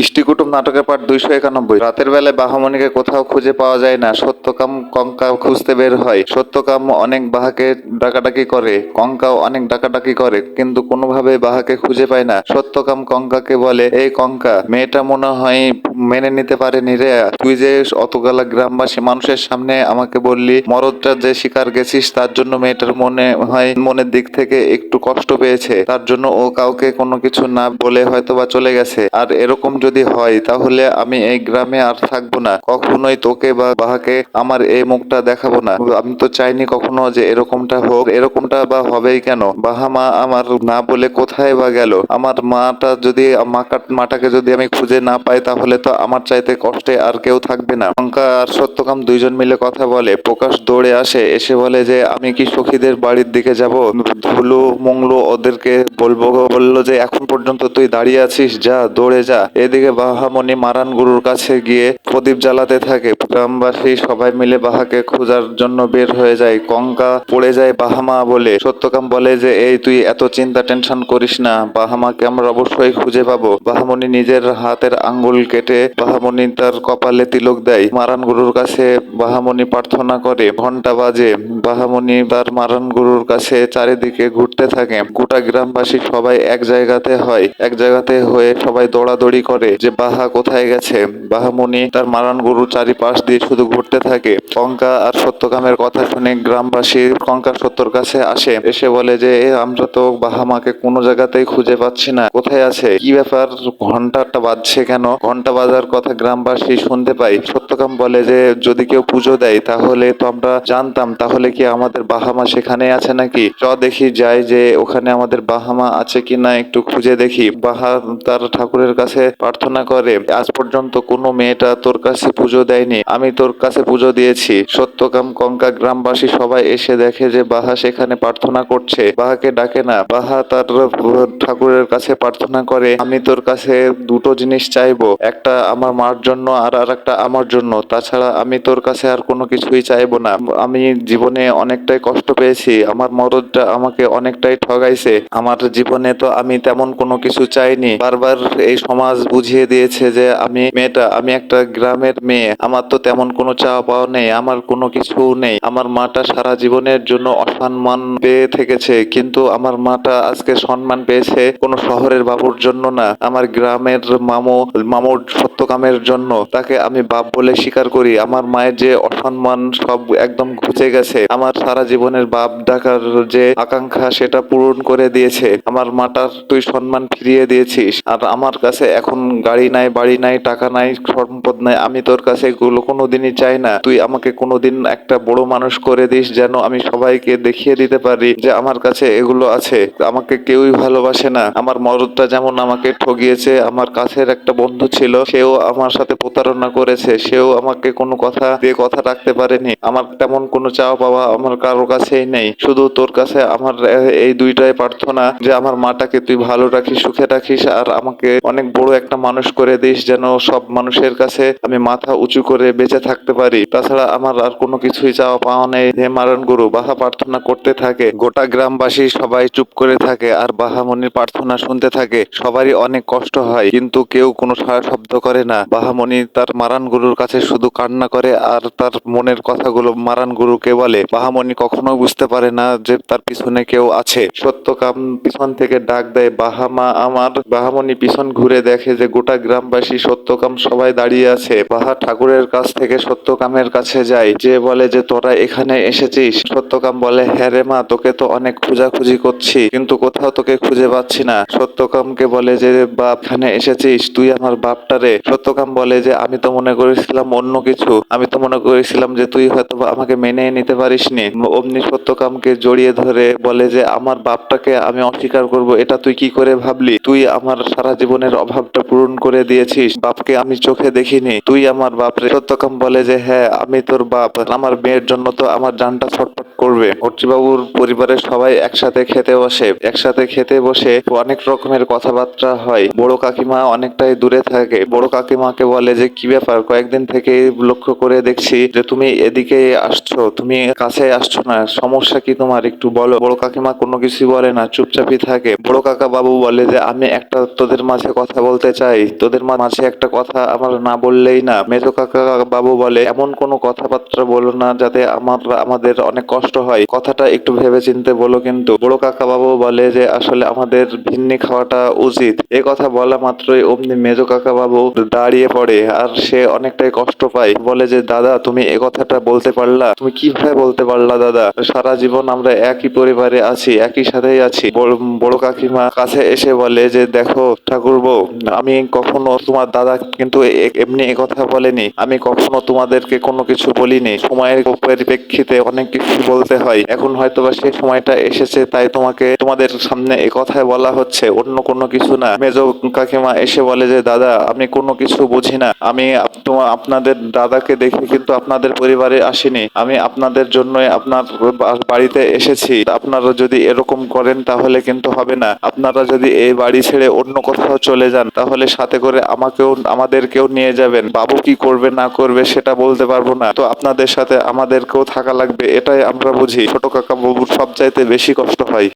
İşte নাটকের পাঠ দুইশো একানব্বই। রাতের বেলায় বাহামণিকে কোথাও খুঁজে পাওয়া যায় না, সত্যকাম কঙ্কা খুঁজতে বের হয়। সত্যকাম অনেক বাহাকে ডাকাডাকি করে, কঙ্কাও অনেক ডাকাডাকি করে, কিন্তু কোনোভাবে বাহাকে খুঁজে পায় না। সত্যকাম কঙ্কাকে বলে, এই কঙ্কা, মেয়েটা মনে হয় মেনে নিতে পারেনি রে। তুই যে অতগালা গ্রামবাসী মানুষের সামনে আমাকে বললি, মরদটা যে শিকার গেছিস, তার জন্য মেয়েটার মনে হয় মনের দিক থেকে একটু কষ্ট পেয়েছে। তার জন্য ও কাউকে কোনো কিছু না বলে হয়তো বা চলে গেছে। আর এরকম যদি হয় তাহলে আমি এই গ্রামে আর থাকব না। কখনোই তোকে বা বাহাকে আমার এই মুখটা দেখাবো না। আমি তো চাইনি কখনো যে এরকমটা হোক। এরকমটা বা হবেই কেন? বাহা মা আমার না বলে কোথায় বা গেল? আমার মাটা যদি মাটাকে যদি আমি খুঁজে না পাই, তাহলে তো আমার চাইতে কষ্টে আর কেউ থাকবে না। শঙ্কা আর সত্যকাম দুইজন মিলে কথা বলে। প্রকাশ দৌড়ে আসে। এসে বলে যে, আমি কি সখীদের বাড়ির দিকে যাব? ধুলো মংলো ওদেরকে বলব, বলল যে, এখন পর্যন্ত তুই দাঁড়িয়ে আছিস, যা, দৌড়ে যা। এদিকে বাহামণি মারান গুরুর কাছে গিয়ে প্রদীপ জ্বালাতে থাকে। গ্রামবাসী সবাই মিলে বাহাকে খোঁজার জন্য বের হয়ে যায়। কঙ্কা পড়ে যায় বাহামা বলে। সত্যকাম বলে যে, এই তুই এত চিন্তা, টেনশন করিস না। বাহামাকে আমরা অবশ্যই খুঁজে পাবো। বাহামণি নিজের হাতের আঙ্গুল কেটে বাহামণি তার কপালে তিলক দেয়। মারান গুরুর কাছে বাহামণি প্রার্থনা করে। ঘণ্টা বাজে। বাহামণি তার মারান গুরুর কাছে চারিদিকে ঘুরতে থাকে। গোটা গ্রামবাসী সবাই এক জায়গাতে হয়। এক জায়গাতে হয়ে সবাই দৌড়াদৌড়ি করে যে, বাহা কোথায় গেছে? বাহামণি তার মারান গুরু চারিপাশ দিয়ে শুধু ঘুরতে থাকে। কঙ্কা আর সত্যকামের কথা শুনে গ্রামবাসী কঙ্কা সত্যর কাছে আসে। এসে বলে যে "এ, আমরা তো বাহামাকে কোনো জায়গাতেই খুঁজে পাচ্ছি না। কোথায় আছে? কি ব্যাপার? ঘন্টাটা বাজছে কেন? ঘণ্টা বাজার কথা গ্রামবাসী শুনতে পাই সত্যকাম বলে যে যদি কেউ পুজো দেয় তাহলে তো আমরা জানতাম তাহলে কি আমাদের বাহামা সেখানে আছে নাকি? চ দেখি যাই যে ওখানে আমাদের বাহামা আছে কিনা একটু খুঁজে দেখি। বাহা তার ঠাকুরের কাছে প্রার্থনা করে আজ পর্যন্ত কোনো মেয়েটা তোর কাছে পুজো দেয়নি, আমি তোর কাছে পুজো দিয়েছি। সত্যকাম কঙ্কা গ্রামবাসী সবাই এসে দেখে যে বাহা সেখানে প্রার্থনা করছে। বাহাকে ডাকে না, বাহা তার ঠাকুরের কাছে প্রার্থনা করে, আমি তোর কাছে দুটো জিনিস চাইব, একটা আমার মার জন্য আর আর একটা আমার জন্য। তাছাড়া আমি তোর কাছে আর কোনো কিছুই চাইব না। আমি জীবনে অনেকটাই কষ্ট পেয়েছি, আমার মরদটা আমাকে অনেকটাই ঠগাইছে। আমার জীবনে তো আমি তেমন কোনো কিছু চাইনি। বারবার এই সমাজ বুঝিয়ে দিয়েছে যে, আমি মেয়েটা, আমি একটা গ্রামের মেয়ে, আমার তো তেমন কোনো চাওয়া পাওয়া নেই, আমার কোনো কিছু নেই। আমার মাটা সারা জীবনের জন্য অসম্মান পেয়ে থেকেছে, কিন্তু আমার মাটা আজকে সম্মান পেয়েছে কোনো শহরের বাবুর জন্য না, আমার গ্রামের মামু, মামুর সত্যকামের জন্য। তাকে আমি বাপ বলে স্বীকার করি। আমার মায়ের যে অসম্মান সব একদম ঘুচে গেছে। আমার সারা জীবনের বাপ ডাকার যে আকাঙ্ক্ষা, সেটা পূরণ করে দিয়েছে। আমার মাটার তুই সম্মান ফিরিয়ে দিয়েছিস। আর আমার কাছে এখন গাড়ি নাই বাড়ি নাই, টাকা নাই, সম্পদ নাই, আমি তোর কাছে এগুলো কোনোদিনই চাই না। তুই আমাকে কোনোদিন একটা বড় মানুষ করে দিস যেন আমি সবাইকে দেখিয়ে দিতে পারি যে আমার কাছে এগুলো আছে। আমাকে কেউই ভালোবাসে না। আমার মরদটা যেমন আমাকে ঠগিয়েছে, আমার কাছের একটা বন্ধু ছিল, সেও আমার সাথে প্রতারণা করেছে, সেও আমাকে কোনো কথা দিয়ে কথা রাখতে পারেনি। আমার তেমন কোনো চাওয়া পাওয়া আমার কারোর কাছেই নেই। শুধু তোর কাছে আমার এই দুইটাই প্রার্থনা যে আমার মাটাকে তুই ভালো রাখিস, সুখে রাখিস, আর আমাকে অনেক বড় একটা মানুষ করে দিস যেন সব মানুষের কাছে আমি মাথা উঁচু করে বেঁচে থাকতে পারি। তাছাড়া আমার আর কোনো কিছুই চাওয়া পাওয়া নেই। হে মারণ গুরু, বাহা প্রার্থনা করতে থাকে। গোটা গ্রামবাসী সবাই চুপ করে থাকে আর বাহামণির প্রার্থনা শুনতে থাকে। সবারই অনেক কষ্ট হয়, কিন্তু কেউ কোনো সারা শব্দ করে না। বাহামণি তার মারান গুরুর কাছে শুধু কান্না করে আর তার মনের কথাগুলো মারান গুরুকে বলে। বাহামণি কখনো বুঝতে পারে না যে তার পিছনে কেউ আছে। সত্যকাম পিছন থেকে ডাক দেয়। বাহামা আমার বাহামণি পিছন ঘুরে দেখে যে গোটা গ্রামবাসী সত্যকাম সবাই দাঁড়িয়ে আছে। বাহা ঠাকুরের কাছ থেকে সত্যকামের কাছে যায় যে বলে যে তোরা এখানে এসেছিস, সত্যকাম বলে হ্যাঁ রে মা, তোকে তো অনেক খোঁজাখুঁজি করছি, কিন্তু কোথাও তোকে খুঁজে পাচ্ছি না। সত্যকামকে বলে যে, বাপ, এখানে এসেছিস, তুই আমার বাপটারে সত্যকাম বলে যে, আমি তো মনে করেছিলাম অন্য কিছু। আমি তো মনে করেছিলাম যে, তুই হয়তো আমাকে মেনে নিতে পারিসনি। অমনি সত্যকামকে জড়িয়ে ধরে বলে যে, আমার বাপটাকে আমি অস্বীকার করব, এটা তুই কি করে ভাবলি? তুই আমার সারা জীবনের অভাবটা পূরণ করে দিয়েছিস, বাপকে আমি চোখে দেখিনি। তুই আমার বাপ রে সত্যকাম বলে যে হ্যাঁ আমি তোর বাপ। আমার মেয়ের জন্য তো আমার জানটা ছটফট করবে। ভর্তিবাবুর পরিবারের সবাই একসাথে খেতে বসে। একসাথে খেতে বসে অনেক রকমের কথাবার্তা হয়। বড় কাকিমা অনেকটাই দূরে থাকে। বড় কাকিমাকে বলে যে, কি ব্যাপার? কয়েকদিন থেকে লক্ষ্য করে দেখছি যে, তুমি এদিকে আসছো। তুমি কাছে আসছো না। সমস্যা কি তোমার? একটু বলো। বড় কাকিমা কোনো কিছু বলে না, চুপচাপই থাকে। বড় কাকা বাবু বলে যে, আমি একটা তোদের মাঝে কথা বলতে চাই। তোদের মাঝে একটা কথা আমার না বললেই না। মেজো কাকা বাবু বলে, এমন কোনো কথাবার্তা বলো না যাতে আমার আমাদের অনেক কষ্ট হয়। কথাটা একটু ভেবে চিনতে বলো কিন্তু বড় কাকা বাবু বলে যে, আসলে আমাদের ভিন্নি খাওয়াটা উচিত। এ কথা বলা মাত্রই অমনি মেজো কাকা বাবু দাঁড়িয়ে পড়ে আর সে অনেকটাই কষ্ট পায়। বলে যে, দাদা, তুমি এ কথাটা বলতে পারলা? তুমি কীভাবে বলতে পারলা, দাদা? সারা জীবন আমরা একই পরিবারে আছি, একই সাথেই আছি। বড় কাকিমা কাছে এসে বলে যে, দেখো ঠাকুরবো আমি কখনো তোমার দাদা কিন্তু এমনি এ কথা বলেনি। আমি কখনো তোমাদেরকে কোনো কিছু বলিনি। সময়ের পরিপ্রেক্ষিতে অনেক কিছু বলতে হয়, এখন হয়তোবা সেই সময়টা এসেছে, তাই তোমাকে, তোমাদের সামনে এ কথাই বলা হচ্ছে, অন্য কোনো কিছু না। মেজ কাকিমা এসে বলে যে, দাদা, আমি কোনো কিছু বুঝি না। আমি আপ- তোমা- আপনাদের দাদাকে দেখে কিন্তু আপনাদের পরিবারে আসিনি। আমি আপনাদের জন্যই আপনার বাড়িতে এসেছি। আপনারা যদি এরকম করেন, তাহলে কিন্তু হবে না। আপনারা যদি এই বাড়ি ছেড়ে অন্য কোথাও চলে যান, তাহলে সাথে করে আমাকেও, আমাদেরকেও নিয়ে যাবেন। বাবু কি করবে, না করবে, সেটা বলতে পারব না। তো আপনাদের সাথে আমাদেরকেও থাকা লাগবে। এটাই আমরা বুঝি ছোট কাকা বাবুর সব চাইতে বেশি কষ্ট হয়